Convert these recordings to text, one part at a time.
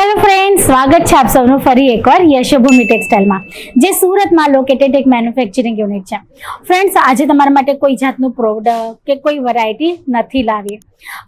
Hello friend સ્વાગત છે આપ સૌનું ફરી એકવાર યશભૂમિ ટેક્સટાઇલમાં જે સુરતમાં લોકેટેડ એક મેન્યુફેક્ચરિંગ યુનિટ છે. ફ્રેન્ડ્સ આજે તમારા માટે કોઈ જાતનું પ્રોડક્ટ કે કોઈ વરાયટી નથી લાવી.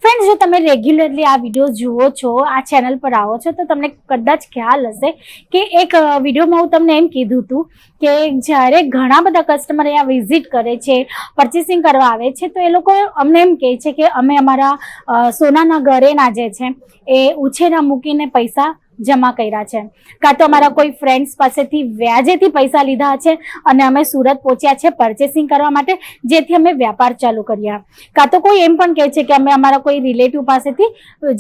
ફ્રેન્ડ્સ જો તમે રેગ્યુલરલી આ વીડિયો જુઓ છો, આ ચેનલ પર આવો છો, તો તમને કદાચ ખ્યાલ હશે કે એક વિડીયોમાં હું તમને એમ કીધું હતું કે જ્યારે ઘણા બધા કસ્ટમર અહીંયા વિઝિટ કરે છે પરચેસિંગ કરવા આવે છે, તો એ લોકો અમને એમ કહે છે કે અમે અમારા સોનાના ઘરેના જે છે એ ઉછેરા મૂકીને પૈસા જમા કર્યા છે. કાં તો અમારા કોઈ ફ્રેન્ડ્સ પાસેથી વ્યાજેથી પૈસા લીધા છે અને અમે સુરત પહોંચ્યા છે પરચેસિંગ કરવા માટે, જેથી અમે વ્યાપાર ચાલુ કર્યા. કાં તો કોઈ એમ પણ કહે છે કે અમે અમારા કોઈ રિલેટિવ પાસેથી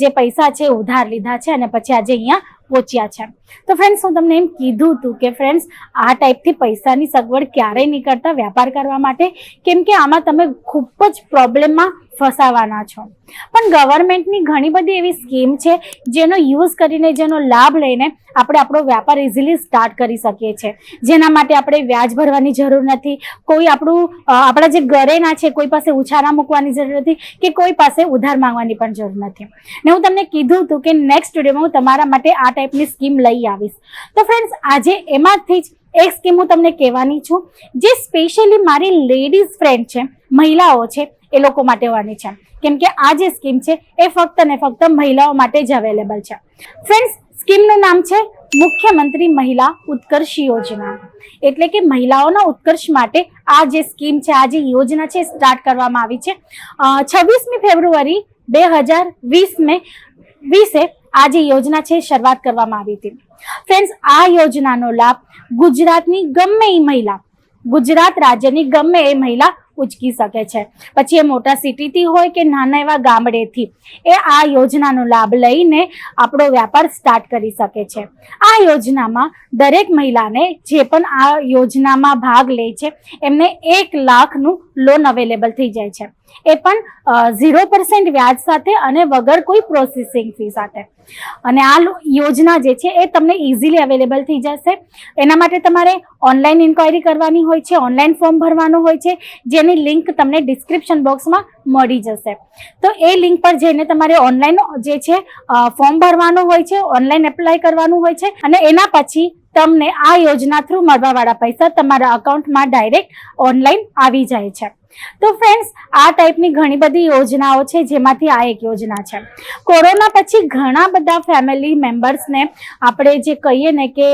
જે પૈસા છે ઉધાર લીધા છે અને પછી આજે અહીંયા પહોંચ્યા છે. તો ફ્રેન્ડ્સ હું તમને એમ કીધું હતું કે ફ્રેન્ડ્સ આ ટાઈપથી પૈસાની સગવડ ક્યારેય નહીં કરતા વ્યાપાર કરવા માટે. કેમ કે આમાં તમે ખૂબ જ પ્રોબ્લેમમાં ફસાવાના છો. પણ ગવર્મેન્ટની ઘણી બધી એવી સ્કીમ છે, જેનો યુઝ કરીને, જેનો લાભ લઈને આપણે આપણો વ્યાપાર ઇઝીલી સ્ટાર્ટ કરી શકીએ છીએ. જેના માટે આપણે વ્યાજ ભરવાની જરૂર નથી. કોઈ આપણું આપણા જે ઘરેના છે, કોઈ પાસે ઉછારા મૂકવાની જરૂર નથી કે કોઈ પાસે ઉધાર માંગવાની પણ જરૂર નથી. ને હું તમને કીધું હતું કે નેક્સ્ટ વિડીયોમાં હું તમારા માટે આ ટાઈપની સ્કીમ લઈ આવીશ. તો ફ્રેન્ડ્સ આજે એમાંથી જ એક સ્કીમ હું તમને કહેવાની છું, જે સ્પેશિયલી મારી લેડીઝ ફ્રેન્ડ છે, મહિલાઓ છે એ લોકો માટે હોવાની છે. કેમ કે આ જે સ્કીમ છે, એ ફક્ત ને ફક્ત મહિલાઓ માટે જ અવેલેબલ છે. ફ્રેન્ડ્સ, સ્કીમનું નામ છે મુખ્યમંત્રી મહિલા ઉત્કર્ષ યોજના. એટલે કે મહિલાઓના ઉત્કર્ષ માટે આ જે સ્કીમ છે, આ જે યોજના છે સ્ટાર્ટ કરવામાં આવી છે. છવ્વીસમી ફેબ્રુઆરી બે હજાર વીસમે વીસે આ જે યોજના છે શરૂઆત કરવામાં આવી હતી. ફ્રેન્ડ્સ, આ યોજનાનો લાભ ગુજરાતની ગમે એ મહિલા, ગુજરાત રાજ્યની ગમે એ મહિલા ઉચકી શકે છે. પછી એ મોટા સિટીથી હોય કે નાના એવા ગામડેથી, એ આ યોજનાનો લાભ લઈને આપણો વ્યાપાર સ્ટાર્ટ કરી શકે છે. આ યોજનામાં દરેક મહિલાને જે પણ આ યોજનામાં ભાગ લે છે, એમને એક લાખનું લોન અવેલેબલ થઈ જાય છે. એ પણ ઝીરો પર્સન્ટ વ્યાજ સાથે અને વગર કોઈ પ્રોસેસિંગ ફી સાથે. અને આ યોજના જે છે એ તમને ઇઝીલી અવેલેબલ થઈ જશે. એના માટે તમારે ઓનલાઈન ઇન્ક્વાયરી કરવાની હોય છે ઓનલાઈન ફોર્મ ભરવાનું હોય છે, જેની લિંક તમને ડિસ્ક્રિપ્શન બોક્સમાં મળી જશે. તો એ લિંક પર જઈને તમારે ઓનલાઈન જે છે ફોર્મ ભરવાનું હોય છે ઓનલાઈન એપ્લાય કરવાનું હોય છે, અને એના પછી તમને આ યોજના થ્રુ મળવાવાળા પૈસા તમારા અકાઉન્ટમાં ડાયરેક્ટ ઓનલાઈન આવી જાય છે. તો ફ્રેન્ડ્સ આ ટાઈપની ઘણી બધી યોજનાઓ છે, જેમાંથી આ એક યોજના છે. કોરોના પછી ઘણા બધા ફેમિલી મેમ્બર્સને આપણે જે કહીએ ને કે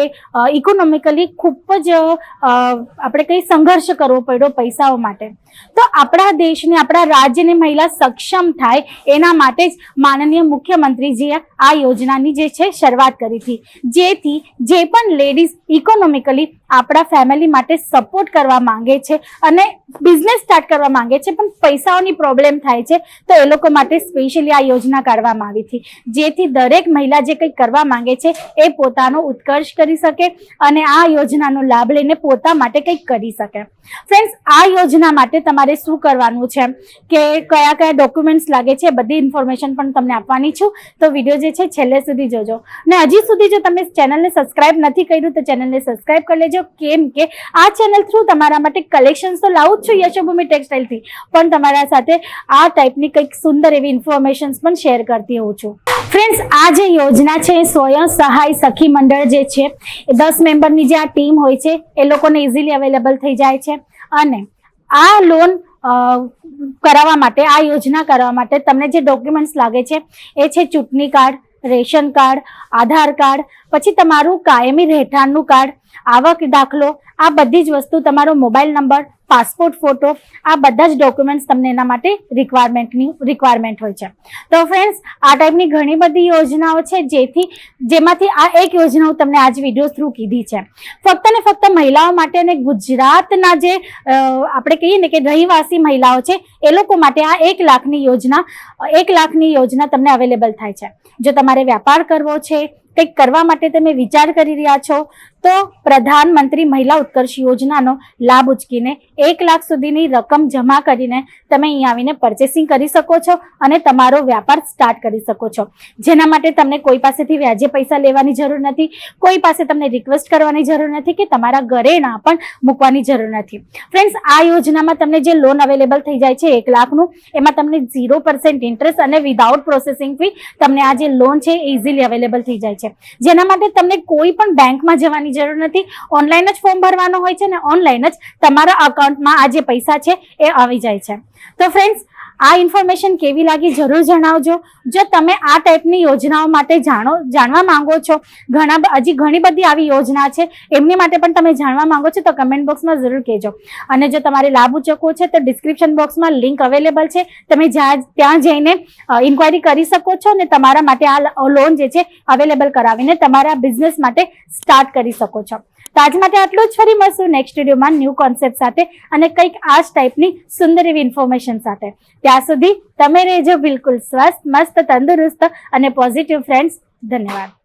ઇકોનોમિકલી ખૂબ જ આપણે કંઈ સંઘર્ષ કરવો પડ્યો પૈસાઓ માટે. તો આપણા દેશને, આપણા રાજ્યની મહિલા સક્ષમ થાય, એના માટે જ માનનીય મુખ્યમંત્રીજીએ આ યોજનાની જે છે શરૂઆત કરી હતી. જેથી જે પણ લેડીઝ ઇકોનોમિકલી આપણા ફેમિલી માટે સપોર્ટ કરવા માંગે છે અને બિઝનેસ સ્ટાર્ટ કરવા માંગે છે, પણ પૈસાઓની પ્રોબ્લેમ થાય છે, તો એ લોકો માટે સ્પેશિયલી આ યોજના કાઢવામાં આવી હતી. જેથી દરેક મહિલા જે કંઈક કરવા માંગે છે, એ પોતાનો ઉત્કર્ષ કરી શકે અને આ યોજનાનો લાભ લઈને પોતા માટે કંઈક કરી શકે. ફ્રેન્ડ્સ આ યોજના માટે તમારે શું કરવાનું છે? કે કયા કયા ડોક્યુમેન્ટ્સ લાગે છે બધી ઇન્ફોર્મેશન પણ તમને આપવાની છું. તો વીડિયો જે છે, છેલ્લે સુધી જોજો. ને હજી સુધી જો તમે ચેનલને સબસ્ક્રાઇબ નથી કર્યું, તો ચેનલને સબસ્ક્રાઇબ કરી લેજો. કેમ કે આ ચેનલ થ્રુ તમારા માટે કલેક્શન્સ તો લાવું જ છું, યશોભૂમિ ટેક્સટાઇલથી પણ તમારા સાથે આ ટાઈપની કંઈક સુંદર એવી ઇન્ફોર્મેશન્સ પણ શેર કરતી હોઉં છું. ફ્રેન્ડ્સ આ જે યોજના છે સ્વયં સહાય સખી મંડળ જે છે, એ દસ મેમ્બરની જે આ ટીમ હોય છે, એ લોકોને ઇઝીલી અવેલેબલ થઈ જાય છે. અને આ લોન કરાવવા માટે, આ યોજના કરવા માટે તમને જે ડોક્યુમેન્ટ્સ લાગે છે, એ છે ચૂંટણી card, ration card, Aadhaar card, પછી તમારું કાયમી રહેઠાણનું કાર્ડ, આવક દાખલો, આ બધી જ વસ્તુ તમારો મોબાઈલ નંબર પાસપોર્ટ ફોટો, આ બધા જ ડોક્યુમેન્ટ્સ તમને એના માટે રિક્વાયરમેન્ટની રિક્વાયરમેન્ટ હોય છે. તો ફ્રેન્ડ્સ આ ટાઈપની ઘણી બધી યોજનાઓ છે જેથી, જેમાંથી આ એક યોજના તમને આજ વીડિયો થ્રુ કીધી છે. ફક્ત ને ફક્ત મહિલાઓ માટે અને ગુજરાતના જે આપણે કહીએ ને કે રહીવાસી મહિલાઓ છે, એ લોકો માટે આ એક લાખની યોજના, એક લાખની યોજના તમને અવેલેબલ થાય છે. જો તમારે વ્યાપાર કરવો છે કંઈક કરવા માટે તમે વિચાર કરી રહ્યા છો, તો પ્રધાનમંત્રી મહિલા ઉત્કર્ષ યોજનાનો લાભ ઉચકીને એક લાખ સુધીની રકમ જમા કરીને તમે અહીં આવીને પરચેસિંગ કરી શકો છો અને તમારો વ્યાપાર સ્ટાર્ટ કરી શકો છો. જેના માટે તમને કોઈ પાસેથી વ્યાજે પૈસા લેવાની જરૂર નથી, કોઈ પાસે તમને રિક્વેસ્ટ કરવાની જરૂર નથી કે તમારા ઘરે ના પણ મૂકવાની જરૂર નથી. ફ્રેન્ડ્સ આ યોજનામાં તમને જે લોન અવેલેબલ થઈ જાય છે એક લાખનું, એમાં તમને ઝીરો પર્સન્ટ ઇન્ટરેસ્ટ અને વિધાઉટ પ્રોસેસિંગ ફી તમને આ જે લોન છે ઇઝીલી અવેલેબલ થઈ જાય છે. છે. જેના માટે તમને કોઈ પણ બેંકમાં જવાની જરૂર નથી. ઓનલાઈન જ ફોર્મ ભરવાનો હોય છે ને ઓનલાઈન જ તમારા અકાઉન્ટમાં આ જે પૈસા છે એ આવી જાય છે. તો ફ્રેન્ડ્સ આ ઇન્ફોર્મેશન કેવી લાગી જરૂર જણાવજો. જો તમે આ ટાઈપની યોજનાઓ માટે જાણો, જાણવા માંગો છો, ઘણા હજી ઘણી બધી આવી યોજના છે, એમની માટે પણ તમે જાણવા માંગો છો તો કમેન્ટ બોક્સમાં જરૂર કહેજો. અને જો તમારે લાભ ઉચકવો છે તો ડિસ્ક્રિપ્શન બોક્સમાં લિંક અવેલેબલ છે. તમે જ્યાં, ત્યાં જઈને ઇન્ક્વાયરી કરી શકો છો અને તમારા માટે આ લોન જે છે અવેલેબલ કરાવીને તમારા બિઝનેસ માટે સ્ટાર્ટ કરી શકો છો. તો આજ માટે આટલું જ. ફરી મળશું નેક્સ્ટ વિડીયોમાં ન્યૂ કોન્સેપ્ટ સાથે અને કંઈક આ જ ટાઈપની સુંદર એવી ઇન્ફોર્મેશન સાથે. ત્યાં સુધી તમે રહેજો બિલકુલ સ્વસ્થ, મસ્ત, તંદુરસ્ત અને પોઝિટિવ ફ્રેન્ડ્સ ધન્યવાદ.